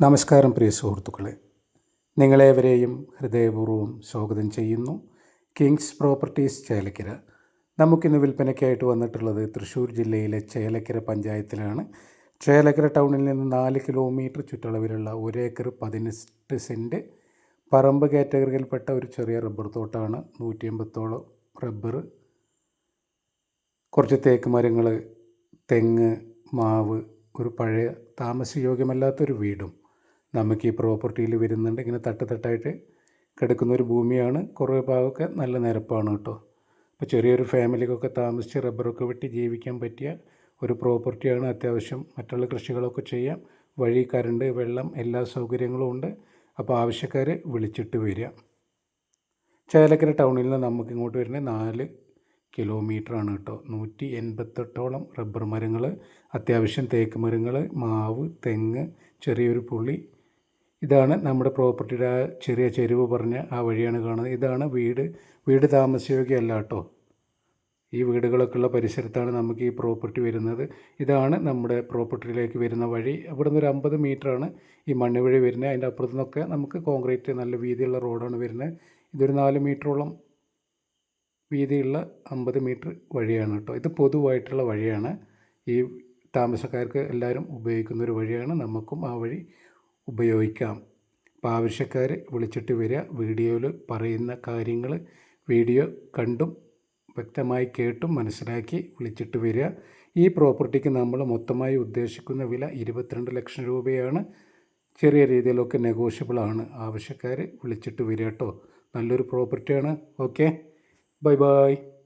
നമസ്കാരം പ്രിയ സുഹൃത്തുക്കളെ. നിങ്ങളേവരെയും ഹൃദയപൂർവം സ്വാഗതം ചെയ്യുന്നു. Kings properties Chelakkara. നമുക്കിന്ന് വിൽപ്പനയ്ക്കായിട്ട് വന്നിട്ടുള്ളത് തൃശ്ശൂർ ജില്ലയിലെ ചേലക്കര പഞ്ചായത്തിലാണ്. ചേലക്കര ടൗണിൽ നിന്ന് നാല് കിലോമീറ്റർ ചുറ്റളവിലുള്ള ഒരേക്കർ പതിനെട്ട് സെന്റ് പറമ്പ് കാറ്റഗറിയിൽപ്പെട്ട ഒരു ചെറിയ റബ്ബർ തോട്ടമാണ് നൂറ്റി എൺപത്തോളം റബ്ബർ. കുറച്ച് തേക്ക് മരങ്ങൾ തെങ്ങ് മാവ് ഒരു പഴയ താമസയോഗ്യമല്ലാത്തൊരു വീടും. നമുക്ക് ഈ പ്രോപ്പർട്ടിയിൽ വരുന്നുണ്ട്. ഇങ്ങനെ തട്ട് തട്ടായിട്ട് കിടക്കുന്ന ഒരു ഭൂമിയാണ്. കുറേ ഭാഗമൊക്കെ നല്ല നിരപ്പാണ് കേട്ടോ. അപ്പോൾ ചെറിയൊരു ഫാമിലിക്കൊക്കെ താമസിച്ച് റബ്ബറൊക്കെ വെട്ടി ജീവിക്കാൻ പറ്റിയ ഒരു പ്രോപ്പർട്ടിയാണ് അത്യാവശ്യം. മറ്റുള്ള കൃഷികളൊക്കെ ചെയ്യാം. വഴി കറണ്ട് വെള്ളം എല്ലാ സൗകര്യങ്ങളും ഉണ്ട്. അപ്പോൾ ആവശ്യക്കാർ വിളിച്ചിട്ട് വരിക. ചേലക്കര ടൗണിൽ നിന്ന് നമുക്ക് ഇങ്ങോട്ട് വരുന്നത് നാല് കിലോമീറ്ററാണ് കേട്ടോ. നൂറ്റി എൺപത്തെട്ടോളം റബ്ബർ മരങ്ങൾ അത്യാവശ്യം തേക്ക് മരങ്ങൾ മാവ് തെങ്ങ് ചെറിയൊരു പുള്ളി ഇതാണ് നമ്മുടെ പ്രോപ്പർട്ടിയുടെ ആ ചെറിയ ചെരുവ് പറഞ്ഞ ആ വഴിയാണ് കാണുന്നത്. ഇതാണ് വീട്. വീട് താമസയോഗ്യമല്ല കേട്ടോ. ഈ വീടുകളൊക്കെ ഉള്ള പരിസരത്താണ് നമുക്ക് ഈ പ്രോപ്പർട്ടി വരുന്നത്. ഇതാണ് നമ്മുടെ പ്രോപ്പർട്ടിയിലേക്ക് വരുന്ന വഴി. ഇവിടെ നിന്ന് ഒരു അമ്പത് മീറ്ററാണ് ഈ മണ്ണ് വഴി വരുന്നത്. അതിന്റെ അപ്പുറത്തു നിന്നൊക്കെ നമുക്ക് കോൺക്രീറ്റ് നല്ല വീതിയുള്ള റോഡാണ് വരുന്നത്. ഇതൊരു നാല് മീറ്ററോളം വീതിയുള്ള അമ്പത് മീറ്റർ വഴിയാണ് കേട്ടോ. ഇത് പൊതുവായിട്ടുള്ള വഴിയാണ്. ഈ താമസക്കാർക്ക് എല്ലാവരും ഉപയോഗിക്കുന്ന ഒരു വഴിയാണ്. നമുക്കും ആ വഴി ഉപയോഗിക്കാം. അപ്പോൾ ആവശ്യക്കാർ വിളിച്ചിട്ട് വരിക വീഡിയോയിൽ പറയുന്ന കാര്യങ്ങൾ വീഡിയോ കണ്ടും വ്യക്തമായി കേട്ടും മനസ്സിലാക്കി വിളിച്ചിട്ട് വരിക ഈ പ്രോപ്പർട്ടിക്ക് നമ്മൾ മൊത്തമായി ഉദ്ദേശിക്കുന്ന വില ഇരുപത്തിരണ്ട് ലക്ഷം രൂപയാണ്. ചെറിയ രീതിയിലൊക്കെ നെഗോഷ്യബിൾ ആണ്. ആവശ്യക്കാർ വിളിച്ചിട്ട് വരിക കേട്ടോ നല്ലൊരു പ്രോപ്പർട്ടിയാണ്. ഓക്കെ? Bye bye.